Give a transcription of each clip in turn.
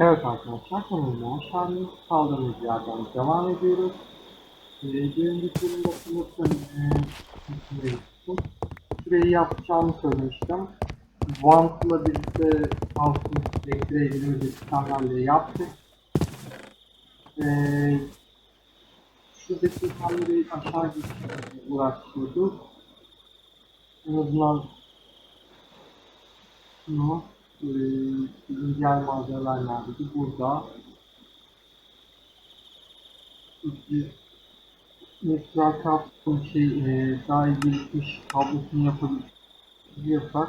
Evet arkadaşlar kanalıma hoş geldiniz. Kaldığımız yerden devam ediyoruz. Ee, bir önceki bölümde hatırlatın. Ee, süreyi yapacağımı söylemiştim. Vant'la birlikte altın elektriğe ilgili sistemlerle yaptık. Ee, şuradaki sistemleri aşağı geçmeye uğraştırdık. En azından şunu e, bizim malzemeler neredeydi? Burada. İşte Natural Craft'ın şey e, daha iyi gelişmiş tablosunu yapabiliyorsak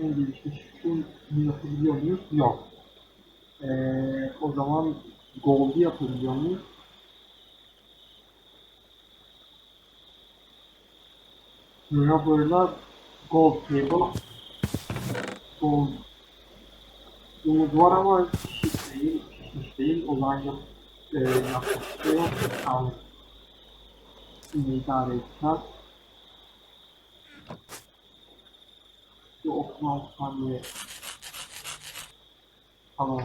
en gelişmiş şunu yapabiliyor muyuz? Yok. E, o zaman Gold'u yapabiliyor muyuz? Rubber'la Gold Table Gold Umut var ama şiş değil, şiş değil. Olan yap, e, yapmak şey yok. Yani, yine idare edeceğiz. Bir okuma saniye falan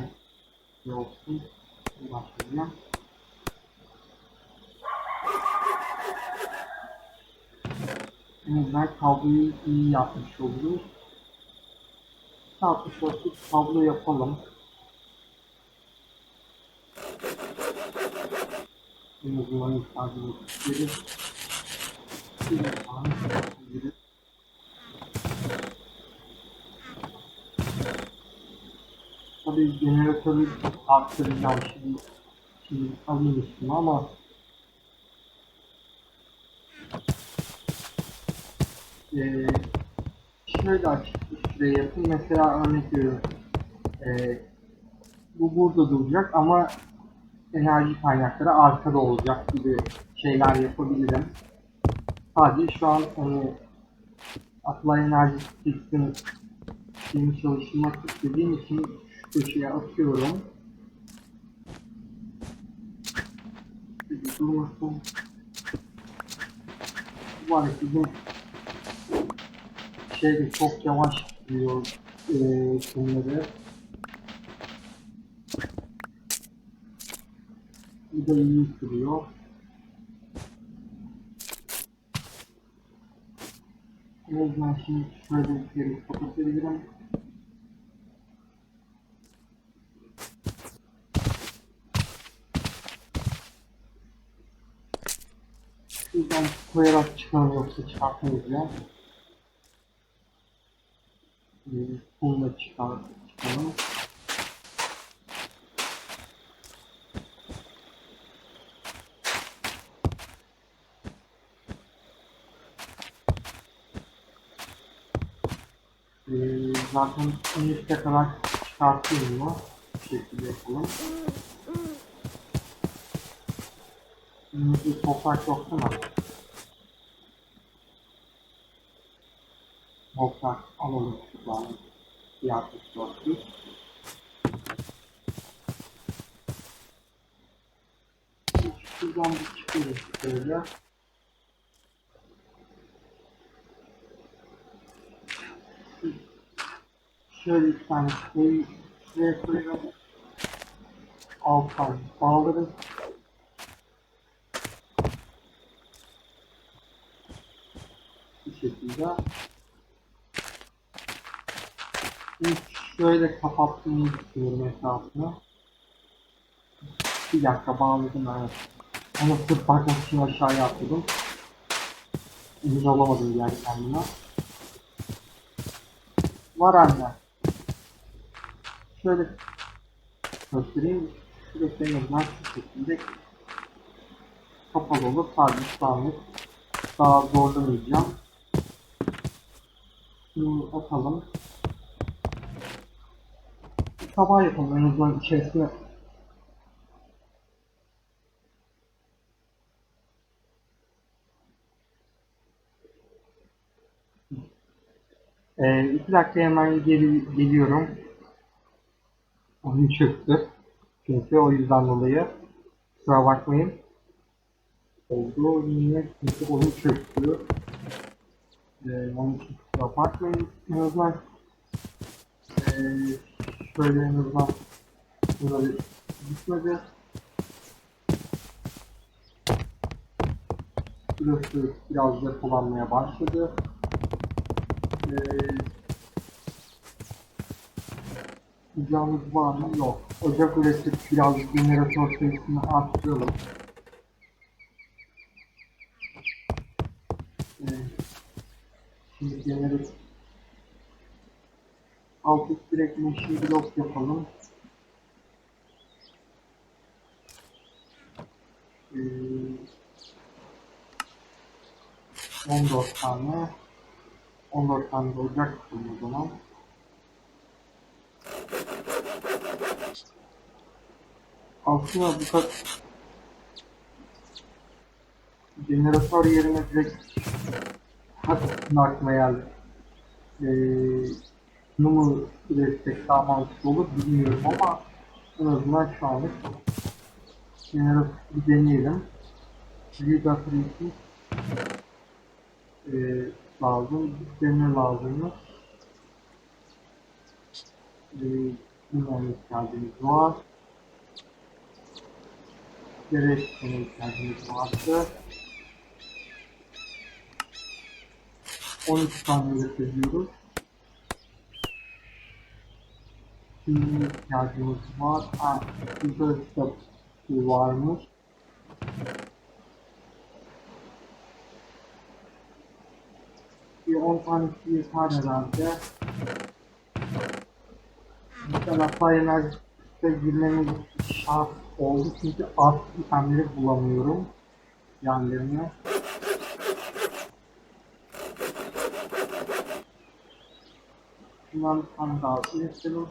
şey olsun. Başlayacağım. En azından kabloyu iyi yapmış oluruz. 64'lük tablo yapalım. En azından ihtiyacımız isteriz. Bir tane. Tabii jeneratörü arttıracağım şimdi. Şimdi alayım üstüne ama Eee şöyle açık bir süre yapın. Mesela örnek veriyorum. Ee, bu burada duracak ama enerji kaynakları arkada olacak gibi şeyler yapabilirim. Sadece şu an hani Apply Enerji System şeyini çalıştırmak istediğim için şu köşeye atıyorum. Durmasın. Bu arada bizim şey de çok yavaş gidiyor eee konuları. Bu da iyi sürüyor. En azından şimdi şöyle bir kere kapatabilirim. Şuradan koyarak çıkalım yoksa çıkartmayacağım. Bununla çıkar, çıkalım. Ee, zaten en üstte kadar çıkartıyorum bunu. Bu şekilde yapalım. Şimdi toprak yok değil mi? Toprak alalım şuradan. Diğer toprakı. Şuradan bir çıkıyoruz şöyle. Şöyle bir tane şey şuraya koyalım. Alttan bağlarız. Bu şekilde. Şimdi şöyle kapattığımı düşünüyorum etrafını. Bir dakika bağladım evet. Ama sırf bakmak için aşağıya atladım. Emin olamadım yani kendime. Var anne. Şöyle göstereyim. Azından şu şekilde kapalı olur. Sadece şu anlık daha zorlamayacağım. Şunu atalım. Sabah yapalım en azından içerisine Ee, iki dakika hemen geri geliyorum. Oyun çöktü. Çünkü o yüzden dolayı kusura bakmayın. Oldu yine çünkü oyun çöktü. Ee, onun için kusura bakmayın. En azından ee, Şöyle en azından bunları gitmedi. Burası biraz depolanmaya başladı. Ee, var mı? Yok. Ocak üretip biraz jeneratör sayısını arttıralım. Ee, şimdi jeneratör alt üst direkt machine block yapalım. Ee, 14 tane 14 tane yapalım o zaman. Aslında bu kadar jeneratör yerine direkt hafif artma geldi. Mu üretsek daha mantıklı olur bilmiyorum ama en azından şu anlık jeneratör bir deneyelim. Liga için ee, lazım, demir lazım? Ee, bunlara ihtiyacımız var. Gerekçene ihtiyacımız vardı. 13 tane üretebiliyoruz. Şimdi ihtiyacımız var. Ha, burada da su varmış. Bir 10 tanesi yeter herhalde. Mesela Fire girmemiz şart oldu çünkü artık itemleri bulamıyorum yerlerine. Şundan bir tane daha üretelim.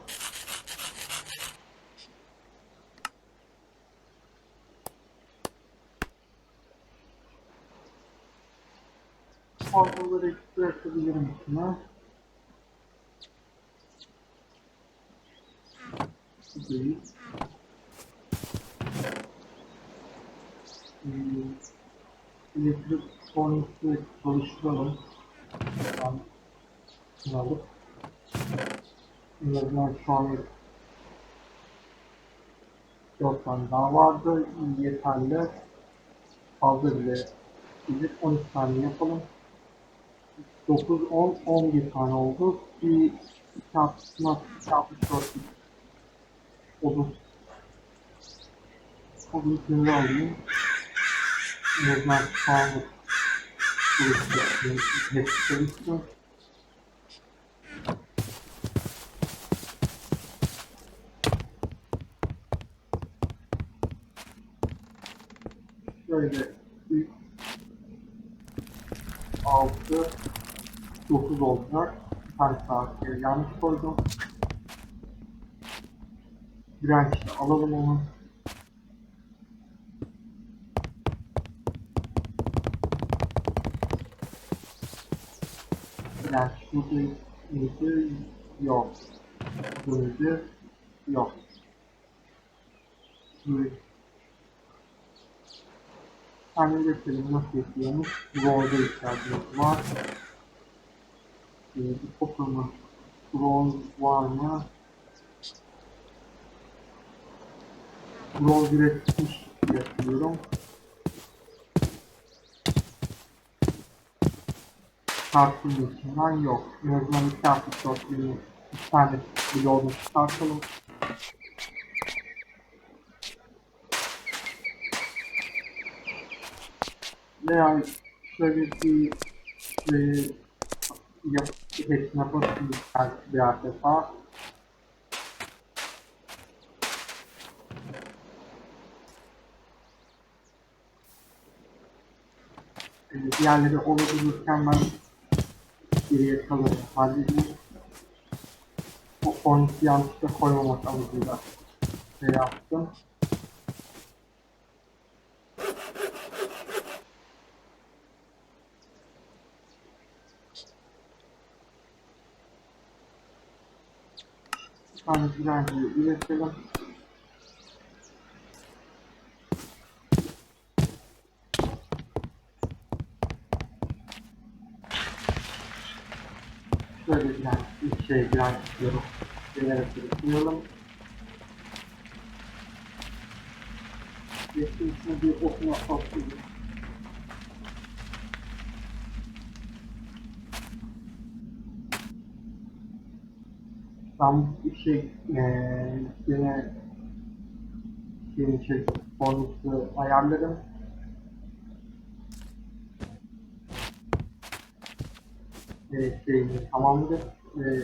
Ekstra yapabilirim içine. Bu değil. Ee, elektrik sonrası çalıştıralım. Alıp azından şu an 4 tane daha vardı. Yeterli. Fazla bile değil. 12 tane yapalım. 9, 10, 11 tane oldu. Bir 2 haftasına 2 64 odun. Odun sınırı alayım. Anlık çalışıyor. Hepsi çalışıyor. 9 olacak. Bir tane saat yanlış koydum. Dirençli alalım onu. Burada mıydı? Yok. Burada yok. Burada Tahmin edelim nasıl yapıyormuş. Roll'da ihtiyacımız var. Bir toplama roll var mı? Roll üretmiş yapıyorum. İçinden yok. En azından iki hafta sortluğunu bir tane bloğunu çıkartalım. veya şöyle bir e, yap, hepsine basın bir defa. E, diğerleri olabilirken ben geriye kalırım. Halledeyim. O 12 yanlışlıkla koymamak amacıyla şey yaptım. Tane direnciyi üretelim. Şöyle direnç, bir şey direnç istiyorum. Koyalım. Geçtiğin içine bir okuma atlayalım. Ben şey eee yine şeyin içerisinde bonusu ayarlarım. Eee şeyini tamamdır. Eee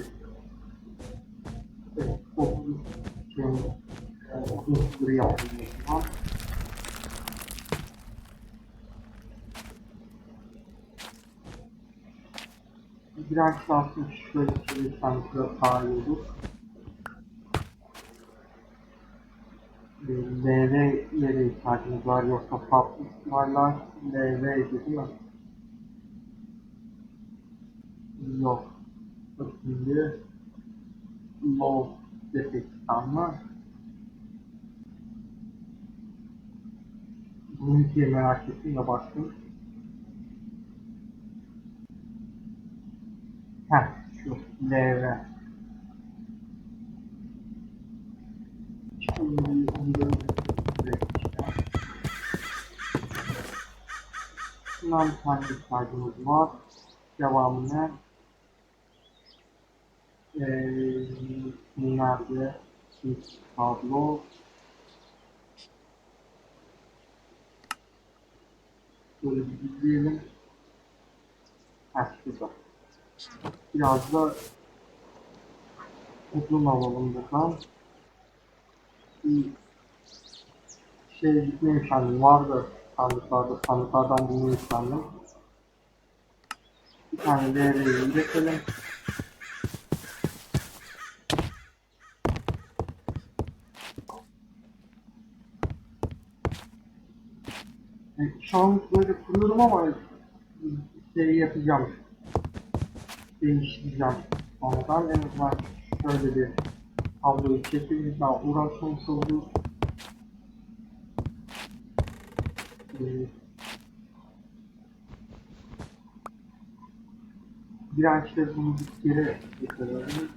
evet, o şeyin eee okul sınırı yaptım. Tamam. Direnç aslında şöyle çevirsem daha iyi olur. Ee, LV'lere ihtiyacımız var yoksa farklı ihtimaller LV değil mi? Yok. Şimdi low defektten mı? Bunu diye merak ettim de baktım. Heh, şu LV. Şimdi. Şundan bir tane ihtiyacımız var. Devamını eee nerede? Shift kablo Böyle bir izleyelim. Heh şurada. Biraz da uzun alalım buradan. Bir şey gitmeyi sandım. Vardı sandıklarda. Sandıklardan bulmayı sandım. Bir tane DR'yi üretelim. E, Şu an böyle kuruyorum ama şey yapacağım. Değiştireceğim. Ondan en azından şöyle bir tabloyu çekip daha uğraşmamış olduk. Ee, dirençleri bunu bir kere getirelim.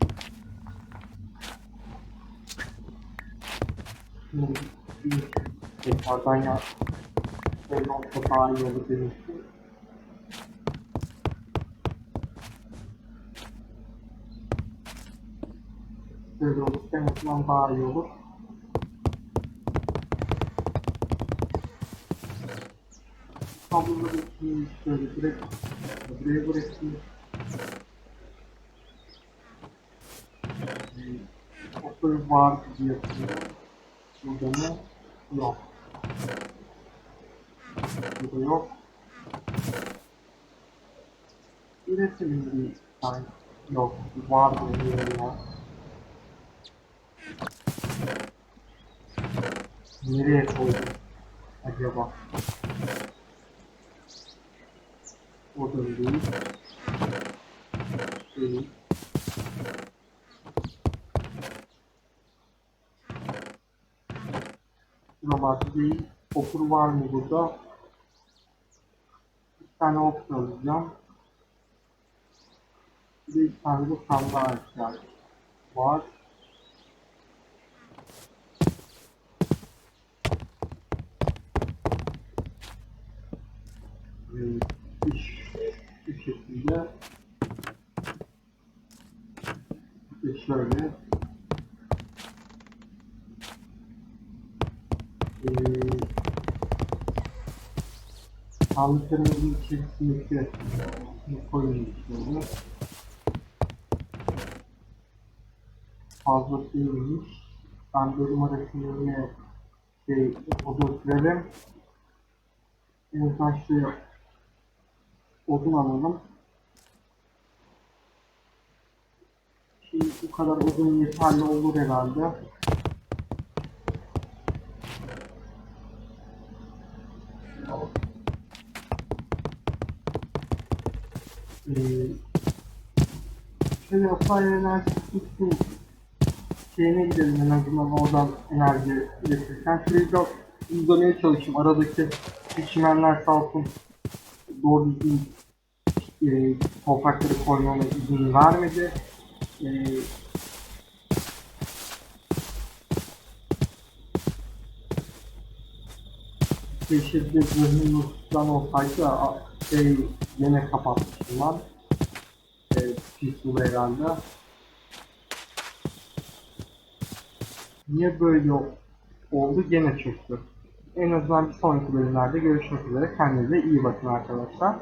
Şimdi bir tekrardan ya böyle olsa daha iyi olur benim için. Böyle olursa en azından daha iyi olur. Kabloları şöyle direkt buraya bırakayım. Okları var gibi yapıyor. Burada mı? Yok. Burada yok. Üretim yok. Var diyor ya. Nereye koydum acaba? O da değil. Değil. Buralarda değil. Okur var mı burada? Bir tane ok alacağım. Bir tane de ihtiyacım var. Ee, iş şu şekilde işte şöyle. Ee, sandıklarımızın içerisindeki koyun şöyle. Fazla değilmiş ben bölüm arasında şey oda sürelim. En azından şuraya odun alalım. Şimdi bu kadar odun yeterli olur herhalde. Ee, şöyle yapay enerji tutsun şeyine gidelim en azından oradan enerji üretirken. Şurayı biraz uzamaya çalışayım. Aradaki çimenler sağ olsun doğru düzgün e, toprakları koymama izin vermedi. E, Keşke bir de zırhın falan olsaydı şey yine kapatmıştım ben. E, Peaceful herhalde. Niye böyle oldu gene çöktü. En azından bir sonraki bölümlerde görüşmek üzere. Kendinize iyi bakın arkadaşlar.